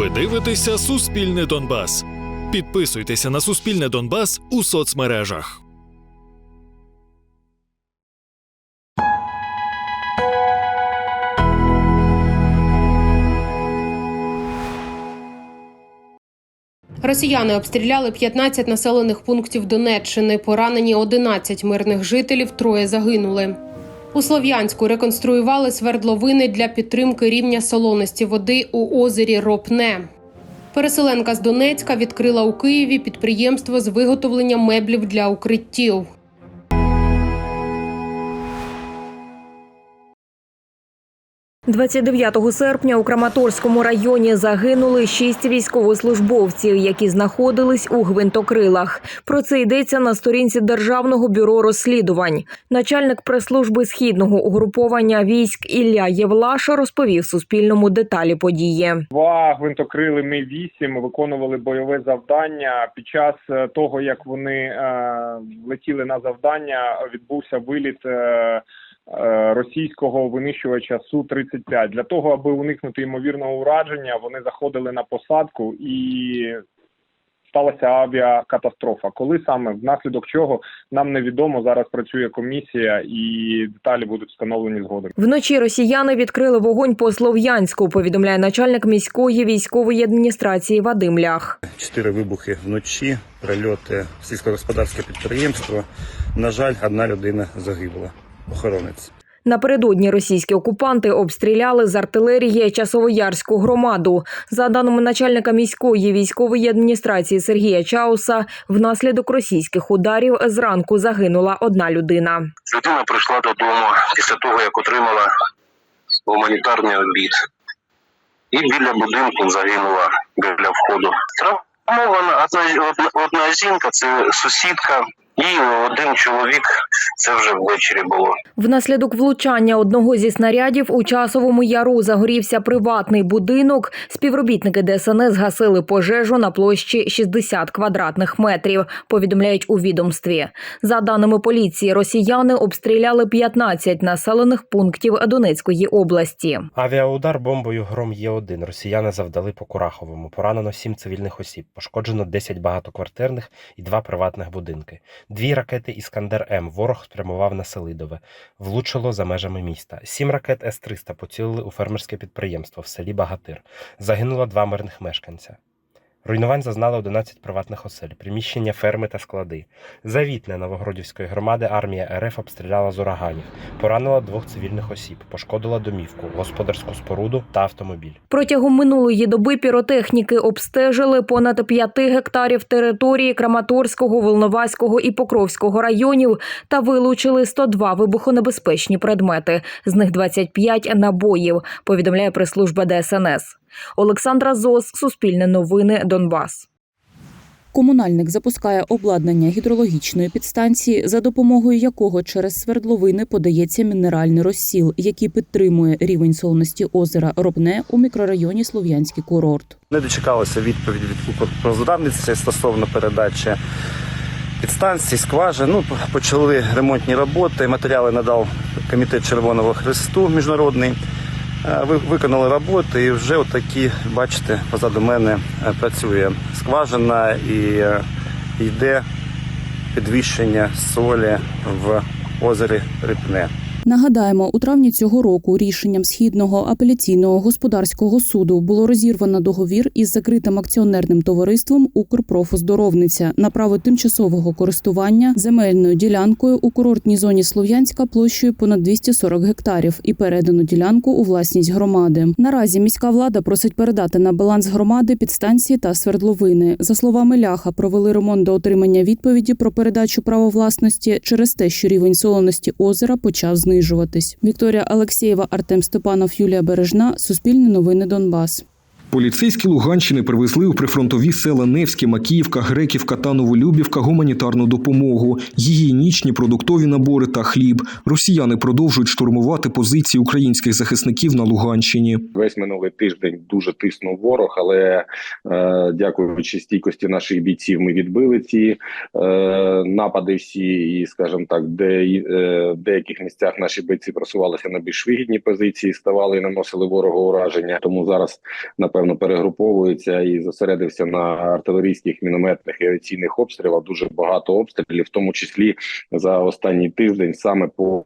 Ви дивитеся Суспільне Донбас. Підписуйтеся на Суспільне Донбас у соцмережах. Росіяни обстріляли 15 населених пунктів Донеччини. Поранені 11 мирних жителів, троє загинули. У Слов'янську реконструювали свердловини для підтримки рівня солоності води у озері Ропне. Переселенка з Донецька відкрила у Києві підприємство з виготовлення меблів для укриттів. – 29 серпня у Краматорському районі загинули шість військовослужбовців, які знаходились у гвинтокрилах. Про це йдеться на сторінці Державного бюро розслідувань. Начальник прес-служби східного угруповання військ Ілля Євлаша розповів Суспільному деталі події. Два гвинтокрили Ми 8 виконували бойове завдання. Під час е, того як вони е, летіли на завдання, відбувся виліт. Е, Російського винищувача су 35 для того, аби уникнути ймовірного ураження, вони заходили на посадку і сталася авіакатастрофа. Коли саме внаслідок чого нам невідомо зараз працює комісія, і деталі будуть встановлені згодом. Вночі росіяни відкрили вогонь по Слов'янську, повідомляє начальник міської військової адміністрації Вадим Лях. Чотири вибухи вночі, прильоти в сільськогосподарське підприємство. На жаль, одна людина загибла. Охоронець. Напередодні російські окупанти обстріляли з артилерії Часовоярську громаду. За даними начальника міської військової адміністрації Сергія Чауса, внаслідок російських ударів зранку загинула одна людина. Людина прийшла додому після того, як отримала гуманітарний обід. І біля будинку загинула біля входу. Травмована одна, одна, одна жінка, це сусідка, і один чоловік, це вже ввечері було. Внаслідок влучання одного зі снарядів у часовому яру загорівся приватний будинок. Співробітники ДСНС гасили пожежу на площі 60 квадратних метрів. Повідомляють у відомстві. За даними поліції, росіяни обстріляли 15 населених пунктів Донецької області. Авіаудар бомбою Гром Є1 росіяни завдали по Кураховому. Поранено 7 цивільних осіб, пошкоджено 10 багатоквартирних і 2 приватних будинки. Дві ракети Іскандер М ворог спрямував на Селидове, влучило за межами міста. Сім ракет С-300 поцілили у фермерське підприємство в селі Багатир. Загинуло два мирних мешканця. Руйнувань зазнали 11 приватних осель, приміщення ферми та склади. Завітне Новогродівської громади армія РФ обстріляла з ураганів, поранила двох цивільних осіб, пошкодила домівку, господарську споруду та автомобіль. Протягом минулої доби піротехніки обстежили понад 5 гектарів території Краматорського, Волноваського і Покровського районів та вилучили 102 вибухонебезпечні предмети, з них 25 набоїв, повідомляє прес-служба ДСНС. Олександра Зос, Суспільне новини, Донбас. Комунальник запускає обладнання гідрологічної підстанції, за допомогою якого через свердловини подається мінеральний розсіл, який підтримує рівень солоності озера Робне у мікрорайоні Слов'янський курорт. Не дочекалися відповіді від Укрпроздравниці стосовно передачі підстанції, скважин. Ну, почали ремонтні роботи. Матеріали надав комітет Червоного Хресту міжнародний. Е, ви- Виконали роботи і вже отакі, бачите, позаду мене е, працює скважина і е, йде підвищення солі в озері Рипне. Нагадаємо, у травні цього року рішенням східного апеляційного господарського суду було розірвано договір із закритим акціонерним товариством Укрпрофоздоровниця на право тимчасового користування земельною ділянкою у курортній зоні Слов'янська площею понад 240 гектарів і передану ділянку у власність громади. Наразі міська влада просить передати на баланс громади підстанції та свердловини. За словами Ляха, провели ремонт до отримання відповіді про передачу права власності через те, що рівень солоності озера почав знижуватись. Вікторія Алексєєва, Артем Степанов, Юлія Бережна. Суспільне новини Донбас. Поліцейські Луганщини привезли у прифронтові села Невське, Макіївка, Греківка та Новолюбівка гуманітарну допомогу, гігієнічні продуктові набори та хліб. Росіяни продовжують штурмувати позиції українських захисників на Луганщині. Весь минулий тиждень дуже тиснув ворог, але е, дякуючи стійкості наших бійців, ми відбили ці е, напади. Всі, і скажімо так, де е, в деяких місцях наші бойці просувалися на більш вигідні позиції, ставали і наносили ворогу ураження. Тому зараз напевно напевно перегруповується і зосередився на артилерійських мінометних і авіаційних обстрілах. Дуже багато обстрілів, в тому числі за останній тиждень, саме по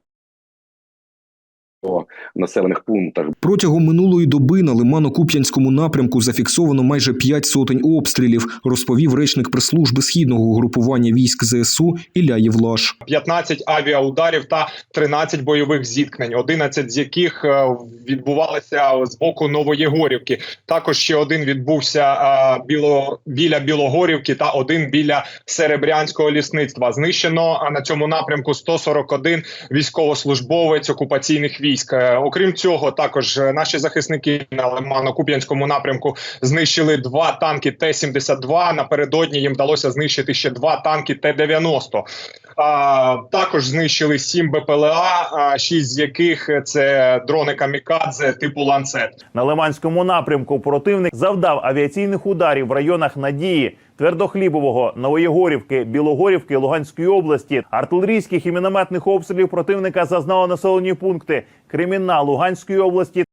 населених пунктах. Протягом минулої доби на Лимано-Куп'янському напрямку зафіксовано майже п'ять сотень обстрілів, розповів речник прес-служби східного угрупування військ ЗСУ Ілля Євлаш. 15 авіаударів та 13 бойових зіткнень, 11 з яких е, відбувалися з боку Новоєгорівки. Також ще один відбувся е, біло, біля Білогорівки та один біля Серебрянського лісництва. Знищено е, на цьому напрямку 141 військовослужбовець окупаційних військ. Е, Окрім цього, також е, наші захисники на Лимано-Куп'янському напрямку знищили два танки Т-72. Напередодні їм вдалося знищити ще два танки Т-90. А, також знищили сім БПЛА, а, шість з яких це дрони камікадзе типу ланцет. На Лиманському напрямку противник завдав авіаційних ударів в районах Надії, Твердохлібового, Новоєгорівки, Білогорівки, Луганської області. Артилерійських і мінометних обстрілів противника зазнали населені пункти Кремінна Луганської області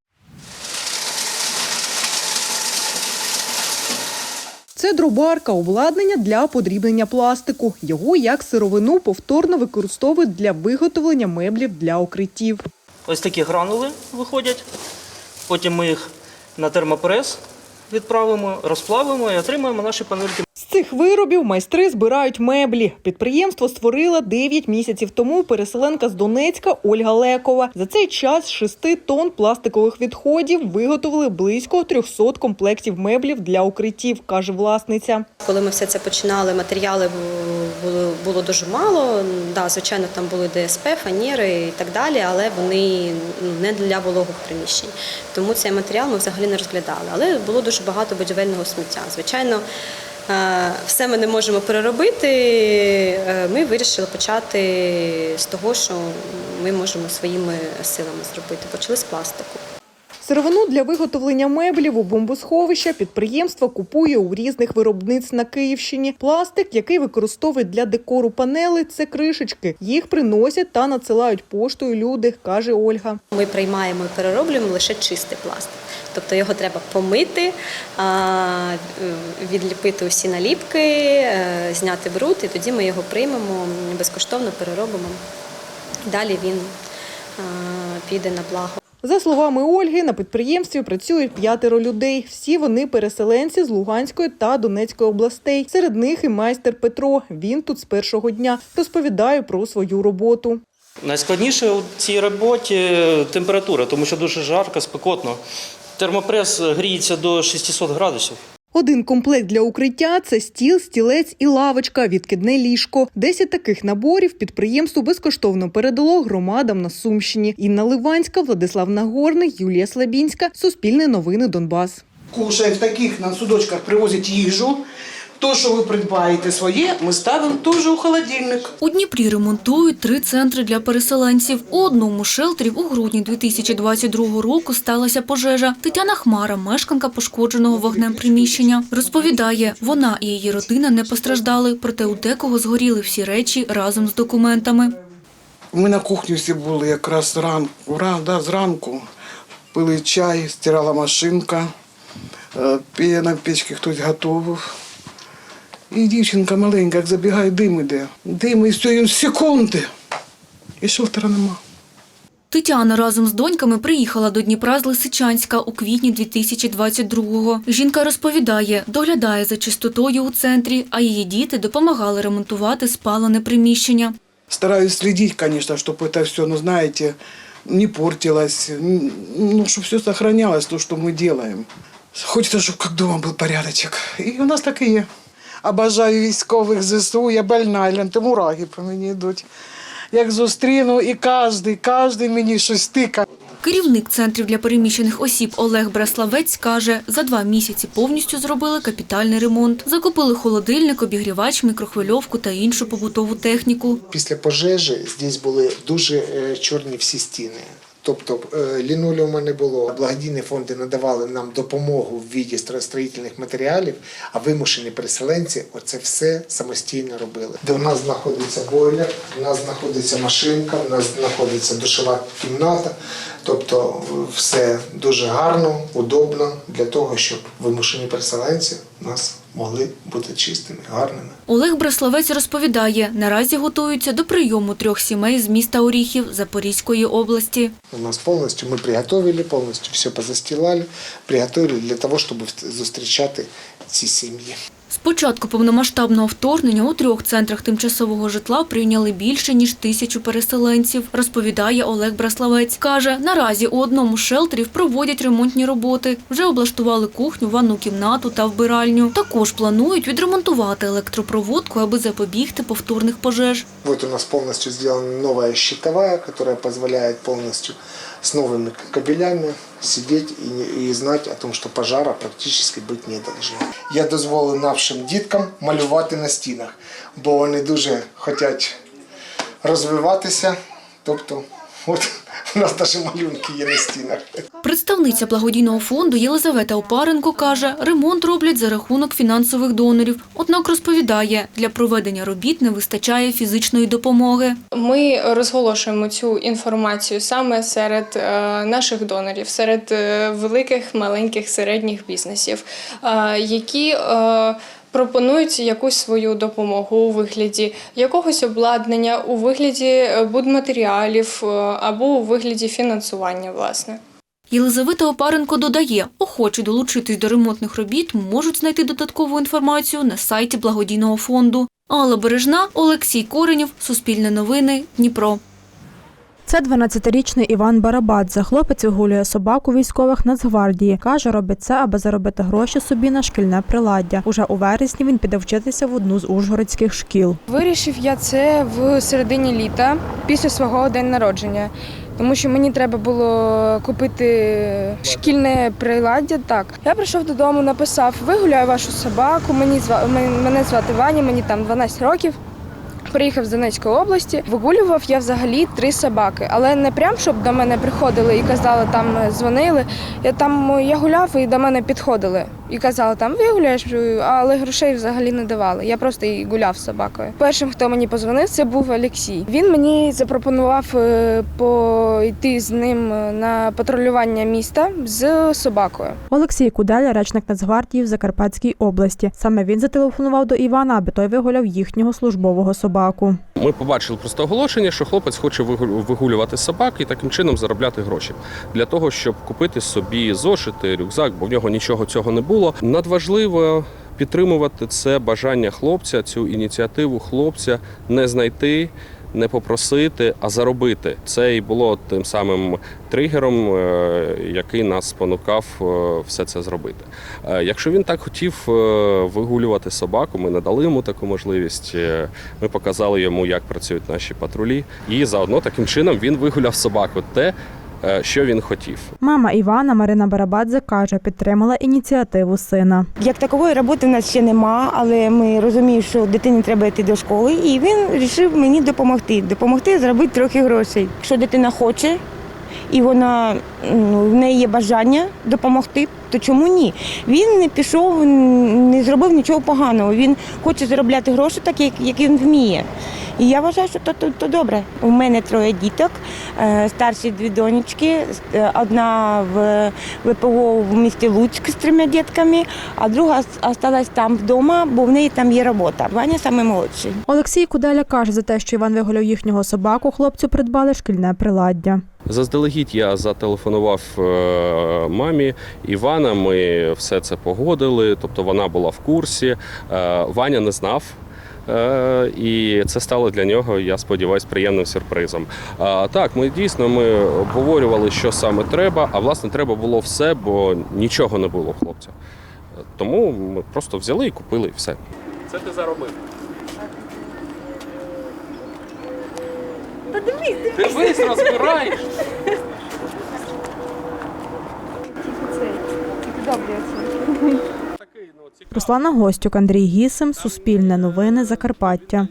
Це дробарка, обладнання для подрібнення пластику. Його як сировину повторно використовують для виготовлення меблів для укриттів. Ось такі гранули виходять. Потім ми їх на термопрес відправимо, розплавимо і отримаємо наші панельки. З виробів майстри збирають меблі. Підприємство створила 9 місяців тому переселенка з Донецька Ольга Лекова. За цей час з 6 тонн пластикових відходів виготовили близько 300 комплектів меблів для укриттів, каже власниця. Коли ми все це починали, матеріали було, було дуже мало. Да, звичайно, там були ДСП, фанери і так далі, але вони ну, не для вологих приміщень. Тому цей матеріал ми взагалі не розглядали. Але було дуже багато будівельного сміття. Звичайно, все ми не можемо переробити. Е, Ми вирішили почати з того, що ми можемо своїми силами зробити. Почали з пластику. Сировину для виготовлення меблів у бомбосховища підприємство купує у різних виробництв на Київщині. Пластик, який використовують для декору панели, це кришечки. Їх приносять та надсилають поштою люди, каже Ольга. Ми приймаємо і перероблюємо лише чистий пластик. Тобто його треба помити, відліпити усі наліпки, е, зняти бруд, і тоді ми його приймемо, безкоштовно переробимо. Далі він піде на благо. За словами Ольги, на підприємстві працюють п'ятеро людей. Всі вони переселенці з Луганської та Донецької областей. Серед них і майстер Петро. Він тут з першого дня розповідає про свою роботу. Найскладніше у цій роботі температура, тому що дуже жарко, спекотно. Термопрес гріється до 600 градусів. Один комплект для укриття це стіл, стілець і лавочка, відкидне ліжко. Десять таких наборів підприємство безкоштовно передало громадам на Сумщині. Інна Ливанська, Владислав Нагорний, Юлія Слабінська. Суспільне новини Донбас. Кушає в таких на судочках привозять їжу. То, що ви придбаєте своє, ми ставимо теж у холодильник. У Дніпрі ремонтують три центри для переселенців. У одному з шелтерів у грудні 2022 року сталася пожежа. Тетяна Хмара, мешканка пошкодженого вогнем приміщення, розповідає, вона і її родина не постраждали, проте у декого згоріли всі речі разом з документами. Ми на кухні всі були якраз зранку, да, зранку. Пили чай, стирала машинка, е, на печці хтось готував. І дівчинка маленька, як забігає, дим іде. Дим і все, і секунди. І шелтера нема. Тетяна разом з доньками приїхала до Дніпра з Лисичанська у квітні 2022-го. Жінка розповідає, доглядає за чистотою у центрі, а її діти допомагали ремонтувати спалене приміщення. Стараюсь следить, конечно, чтобы это все, ну, знаете, не портилось, н- ну, чтобы все сохранялось, то, что мы делаем. Хочется, чтобы как дома был порядочек. И у нас так і є. Обожаю військових ЗСУ, я больна, гляньте, мураги по мені йдуть. Як зустріну, і кожен, кожен мені щось тика. Керівник центрів для переміщених осіб Олег Браславець каже, за два місяці повністю зробили капітальний ремонт. Закупили холодильник, обігрівач, мікрохвильовку та іншу побутову техніку. Після пожежі здесь були дуже е, чорні всі стіни. Тобто е, лінолеума не було. Благодійні фонди надавали нам допомогу в віді строїтельних матеріалів, а вимушені переселенці оце все самостійно робили. Де у нас знаходиться бойлер, у нас знаходиться машинка, у нас знаходиться душова кімната. Тобто все дуже гарно, удобно для того, щоб вимушені переселенці нас могли бути чистими, гарними. Олег Браславець розповідає, наразі готуються до прийому трьох сімей з міста Оріхів Запорізької області. У нас повністю ми приготовили, повністю все позастилали, приготовили для того, щоб зустрічати ці сім'ї. З початку повномасштабного вторгнення у трьох центрах тимчасового житла прийняли більше ніж тисячу переселенців, розповідає Олег Браславець. Каже, наразі у одному з шелтерів проводять ремонтні роботи. Вже облаштували кухню, ванну кімнату та вбиральню. Також планують відремонтувати електропроводку, аби запобігти повторних пожеж. Вот у нас полностью сделана новая щитовая, которая позволяет полностью с новыми кабелями сидеть и, и знать о том, что пожара практически быть не должно. Я дозволив нашим діткам малювати на стінах, бо вони дуже хочуть розвиватися. Тобто, от у нас навіть малюнки є на стінах. Представниця благодійного фонду Єлизавета Опаренко каже, ремонт роблять за рахунок фінансових донорів. Однак розповідає, для проведення робіт не вистачає фізичної допомоги. Ми розголошуємо цю інформацію саме серед е, наших донорів, серед е, великих, маленьких, середніх бізнесів, е, які пропонують якусь свою допомогу у вигляді якогось обладнання, у вигляді е, будматеріалів е, або у вигляді фінансування, власне. Єлизавета Опаренко додає, охочі долучитись до ремонтних робіт можуть знайти додаткову інформацію на сайті благодійного фонду. Алла Бережна, Олексій Коренєв, Суспільне новини, Дніпро. Це 12-річний Іван Барабадзе. Хлопець вигулює собаку військових Нацгвардії. Каже, робить це, аби заробити гроші собі на шкільне приладдя. Уже у вересні він піде вчитися в одну з ужгородських шкіл. Вирішив я це в середині літа після свого день народження, тому що мені треба було купити шкільне приладдя. Так я прийшов додому, написав: вигуляю вашу собаку. Мені мене звати Ваня, мені там 12 років. Приїхав з Донецької області, вигулював я взагалі три собаки, але не прям, щоб до мене приходили і казали, там дзвонили. Я там я гуляв і до мене підходили і казали, там вигуляєш, але грошей взагалі не давали. Я просто і гуляв з собакою. Першим, хто мені позвонив, це був Олексій. Він мені запропонував е, пойти з ним на патрулювання міста з собакою. Олексій Куделя, речник Нацгвардії в Закарпатській області. Саме він зателефонував до Івана, аби той вигуляв їхнього службового собаку. Ми побачили просто оголошення, що хлопець хоче вигу- вигулювати собак і таким чином заробляти гроші для того, щоб купити собі зошити, рюкзак, бо в нього нічого цього не було. Надважливо підтримувати це бажання хлопця, цю ініціативу хлопця не знайти. Не попросити, а заробити. Це і було тим самим тригером, е, який нас спонукав е, все це зробити. Е, Якщо він так хотів вигулювати собаку, ми надали йому таку можливість. Ми показали йому, як працюють наші патрулі, і заодно таким чином він вигуляв собаку. Те, що він хотів. Мама Івана Марина Барабадзе каже, підтримала ініціативу сина. Як такової роботи в нас ще нема, але ми розуміємо, що дитині треба йти до школи, і він вирішив мені допомогти. Допомогти зробити трохи грошей. Якщо дитина хоче і вона ну, в неї є бажання допомогти, то чому ні? Він не пішов, не зробив нічого поганого. Він хоче заробляти гроші, так як, як він вміє. І я вважаю, що то, то, то добре. У мене троє діток, е, старші дві донечки, е, одна в ВПО в місті Луцьк з трьома дітками, а друга залишилась там вдома, бо в неї там є робота. Ваня саме молодший. Олексій Куделя каже, за те, що Іван вигуляв їхнього собаку, хлопцю придбали шкільне приладдя. Заздалегідь я зателефонував е, мамі Івана. Ми все це погодили. Тобто вона була в курсі. Е, Ваня не знав. Е, І це стало для нього, я сподіваюся, приємним сюрпризом. А, Так, ми дійсно ми обговорювали, що саме треба, а власне треба було все, бо нічого не було хлопця. Тому ми просто взяли і купили і все. Це ти заробив. Та дивись, Дивись, розбираєш. Руслана Гостюк, Андрій Гісим, Суспільне новини, Закарпаття.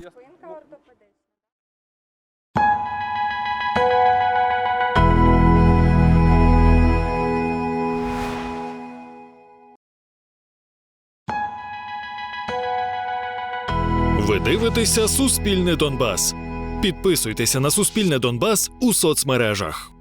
Ви дивитеся Суспільне Донбас. Підписуйтеся на Суспільне Донбас у соцмережах.